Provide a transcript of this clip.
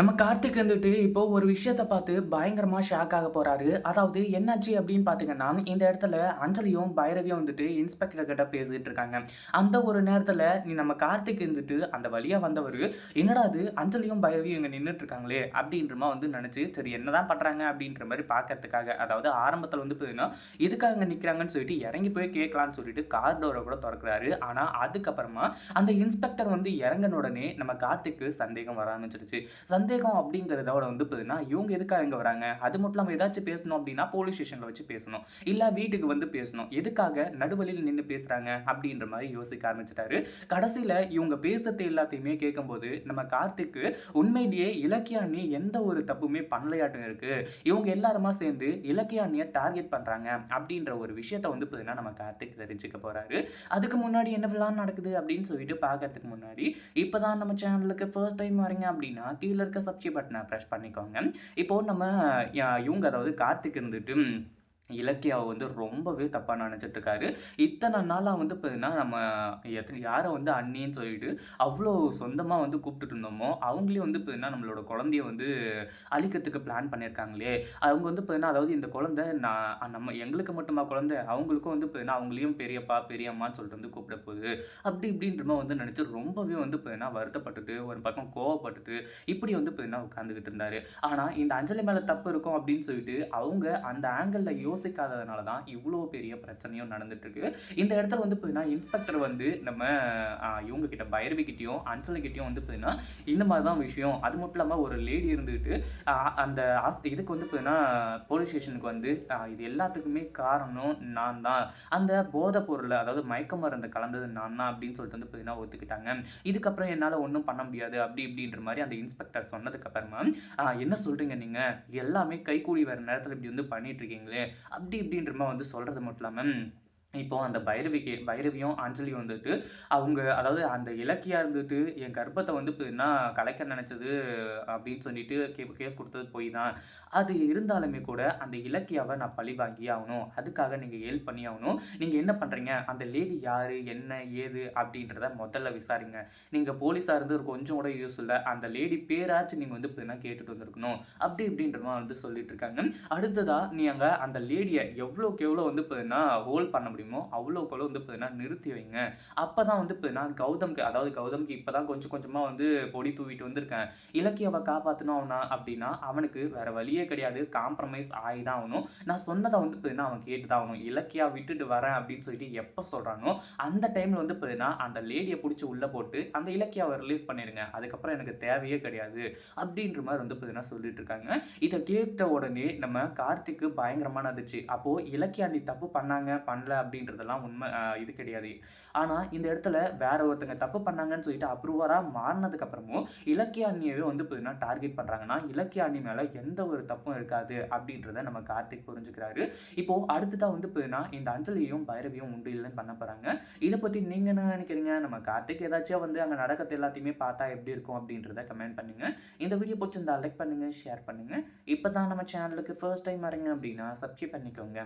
நம்ம கார்த்திக் வந்துட்டு இப்போ ஒரு விஷயத்த பார்த்து பயங்கரமா ஷாக் ஆக போறாரு. அதாவது என்னாச்சு அப்படின்னு பாத்தீங்கன்னா இந்த இடத்துல அஞ்சலியும் பைரவியும் வந்துட்டு இன்ஸ்பெக்டர் கிட்ட பேசிட்டு இருக்காங்க. அந்த ஒரு நேரத்துல நீ நம்ம கார்த்திக் இருந்துட்டு அந்த வழியா வந்தவர் என்னடா அது அஞ்சலியும் பைரவியும் இங்க நின்றுட்டு இருக்காங்களே அப்படின்றமா வந்து நினைச்சு சரி என்னதான் பண்றாங்க அப்படின்ற மாதிரி பார்க்கறதுக்காக அதாவது ஆரம்பத்துல வந்து போயின்னா எதுக்காக இங்க நிக்கிறாங்கன்னு சொல்லிட்டு இறங்கி போய் கேட்கலான்னு சொல்லிட்டு கார் டோரை கூட திறக்கிறாரு. ஆனா அதுக்கப்புறமா அந்த இன்ஸ்பெக்டர் வந்து இறங்கின உடனே நம்ம கார்த்திக்கு சந்தேகம் வர ஆரம்பிச்சிருச்சு. சந்தேகம் அப்படிங்கிறதோட வந்து பார்த்தீங்கன்னா இவங்க எதுக்காக இங்கே வராங்க? அது மட்டும் இல்லாமல் ஏதாச்சும் பேசணும் அப்படின்னா போலீஸ் ஸ்டேஷனில் வச்சு பேசணும். இல்லை வீட்டுக்கு வந்து பேசணும். எதுக்காக நடுவழியில் நின்று பேசுகிறாங்க அப்படின்ற மாதிரி யோசிக்க ஆரம்பிச்சிட்டாரு. கடைசியில் இவங்க பேசுறது எல்லாத்தையுமே கேட்கும்போது நம்ம கார்த்திக்கு உண்மையிலேயே இலக்கியாண்ணி எந்த ஒரு தப்புமே பண்ணலையாட்டும் இருக்கு. இவங்க எல்லாருமா சேர்ந்து இலக்கியாண்ணியை டார்கெட் பண்ணுறாங்க அப்படின்ற ஒரு விஷயத்த வந்து பார்த்தீங்கன்னா நம்ம கார்த்திக் தெரிஞ்சுக்க போகிறாரு அதுக்கு முன்னாடி என்னவெல்லாம் நடக்குது அப்படின்னு சொல்லிட்டு பார்க்கறதுக்கு முன்னாடி இப்போ தான் நம்ம சேனலுக்கு ஃபர்ஸ்ட் டைம் வரீங்க அப்படின்னா கீழே இருக்க சப்ஸ்கிரைப் பட்டனை ப்ரெஸ் பண்ணிக்கோங்க. இப்போது நம்ம இவங்க அதாவது கார்த்திக் இருந்துட்டு இலக்கியாவை வந்து ரொம்பவே தப்பாக நினச்சிட்ருக்காரு. இத்தனை நாளாக வந்து பார்த்தீங்கன்னா நம்ம எத்தனை யாரை வந்து அண்ணின்னு சொல்லிட்டு அவ்வளோ சொந்தமாக வந்து கூப்பிட்டுட்டு இருந்தோமோ அவங்களே வந்து பார்த்தீங்கன்னா நம்மளோட குழந்தைய வந்து அழிக்கிறதுக்கு பிளான் பண்ணியிருக்காங்களே அவங்க வந்து பார்த்தீங்கன்னா அதாவது இந்த குழந்தை நான் நம்ம எங்களுக்கு மட்டுமா குழந்தை அவங்களுக்கும் வந்து பார்த்தீங்கன்னா அவங்களையும் பெரியப்பா பெரியம்மான்னு சொல்லிட்டு வந்து கூப்பிட போகுது. அப்படி இப்படின்றமா வந்து நினச்சி ரொம்பவே வந்து பார்த்தீங்கன்னா வருத்தப்பட்டுட்டு ஒரு பக்கம் கோவப்பட்டுட்டு இப்படி வந்து பார்த்தீங்கன்னா உட்காந்துக்கிட்டு இருந்தார் ஆனால் இந்த அஞ்சலி மேலே தப்பு இருக்கும் அப்படின்னு சொல்லிட்டு அவங்க அந்த ஆங்கிளில் யோசிக்காததுனால தான் இவ்வளோ பெரிய பிரச்சனையும் நடந்துட்டுருக்கு. இந்த இடத்துல வந்து பார்த்தீங்கன்னா இன்ஸ்பெக்டர் வந்து நம்ம இவங்க கிட்ட பைரவி கிட்டயும் அஞ்சலி வந்து பார்த்தீங்கன்னா இந்த மாதிரி தான் விஷயம். அது மட்டும் இல்லாமல் ஒரு லேடி இருந்துக்கிட்டு அந்த ஆஸ் இதுக்கு வந்து பார்த்தீங்கன்னா போலீஸ் ஸ்டேஷனுக்கு வந்து இது எல்லாத்துக்குமே காரணம் நான் தான். அந்த போதை பொருள் அதாவது மயக்க மருந்து கலந்தது நான் தான் அப்படின்னு சொல்லிட்டு வந்து பார்த்தீங்கன்னா ஒத்துக்கிட்டாங்க. இதுக்கப்புறம் என்னால் ஒன்றும் பண்ண முடியாது அப்படி இப்படின்ற மாதிரி அந்த இன்ஸ்பெக்டர் சொன்னதுக்கப்புறமா என்ன சொல்கிறீங்க நீங்கள் எல்லாமே கைக்கூலி வேறு நேரத்தில் இப்படி வந்து பண்ணிட்டு இருக்கீங்களே. அப்படி இப்படின்ற மாதிரி வந்து சொல்கிறது மட்டும் இல்லாமல் இப்போது அந்த பைரவிக்கு பைரவியும் அஞ்சலியும் வந்துட்டு அவங்க அதாவது அந்த இலக்கியா இருந்துட்டு என் கர்ப்பத்தை வந்து என்ன கலைக்க நினச்சது அப்படின்னு சொல்லிட்டு கே கேஸ் கொடுத்தது போய் தான். அது இருந்தாலுமே கூட அந்த இலக்கியாவை நான் பழி வாங்கி ஆகணும். அதுக்காக நீங்கள் ஹெல்ப் பண்ணி ஆகணும். நீங்கள் என்ன பண்ணுறீங்க அந்த லேடி யார்? என்ன? ஏது? அப்படின்றத முதல்ல விசாரிங்க. நீங்கள் போலீஸாக இருந்து ஒரு கொஞ்சம் கூட யூஸ் இல்லை. அந்த லேடி பேராச்சும் நீங்கள் வந்து இப்போ கேட்டுட்டு வந்திருக்கணும்? அப்படி இப்படின்றமா வந்து சொல்லிட்டு இருக்காங்க. அடுத்ததாக நீங்கள் அந்த லேடியை எவ்வளோக்கு எவ்வளோ வந்து இப்போ ஹோல்ட் பண்ண முடியும் முடியுமோ எவ்வளோ வந்து பார்த்தீங்கன்னா நிறுத்தி வைங்க. அப்போ தான் வந்து பார்த்தீங்கன்னா கௌதம்க்கு அதாவது கௌதம்க்கு இப்போ தான் கொஞ்சம் கொஞ்சமாக வந்து பொடி தூவிட்டு வந்திருக்கேன். இலக்கியாவை காப்பாற்றணும் அவனா அப்படின்னா அவனுக்கு வேறு வழியே கிடையாது. காம்ப்ரமைஸ் ஆகி தான் ஆகணும். நான் சொன்னதை வந்து பார்த்தீங்கன்னா அவன் கேட்டு தான் ஆகணும். இலக்கியா விட்டுட்டு வரேன் அப்படின்னு சொல்லிட்டு எப்போ சொல்கிறானோ அந்த டைமில் வந்து பார்த்தீங்கன்னா அந்த லேடியை பிடிச்சி உள்ளே போட்டு அந்த இலக்கியாவை ரிலீஸ் பண்ணிடுங்க. அதுக்கப்புறம் எனக்கு தேவையே கிடையாது. அப்படின்ற மாதிரி வந்து பார்த்தீங்கன்னா சொல்லிட்டு இருக்காங்க. இதை கேட்ட உடனே நம்ம கார்த்திக்கு பயங்கரமான இருந்துச்சு அப்போது இலக்கியாண்டி தப்பு பண்ணாங்க பண்ணல அப்படின்றதெல்லாம் உண்மை இது கிடையாது. ஆனால் இந்த இடத்துல வேற ஒருத்தங்க தப்பு பண்ணாங்கன்னு சொல்லிட்டு அப்ரூவராக மாறினதுக்கு அப்புறமும் இலக்கிய அண்ணியவே வந்து பார்த்தீங்கன்னா டார்கெட் பண்ணுறாங்கன்னா இலக்கிய அண்ணி மேலே எந்த ஒரு தப்பும் இருக்காது அப்படின்றத நம்ம கார்த்திக் புரிஞ்சுக்கிறாரு. இப்போ அடுத்ததாக வந்து பார்த்தீங்கன்னா இந்த அஞ்சலியும் பைரவியும் உண்டு இல்லைன்னு பண்ண போகிறாங்க இதை பற்றி நீங்கள் என்ன நினைக்கிறீங்க? நம்ம கார்த்திக் ஏதாச்சும் வந்து அங்கே நடக்கிறது எல்லாத்தையுமே பார்த்தா எப்படி இருக்கும் அப்படின்றத கமெண்ட் பண்ணுங்க. இந்த வீடியோ பிடிச்சிருந்தா லைக் பண்ணுங்க ஷேர் பண்ணுங்க. இப்போ தான் நம்ம சேனலுக்கு ஃபர்ஸ்ட் டைம் வரீங்க அப்படின்னா சப்ஸ்கிரைப் பண்ணிக்கோங்க.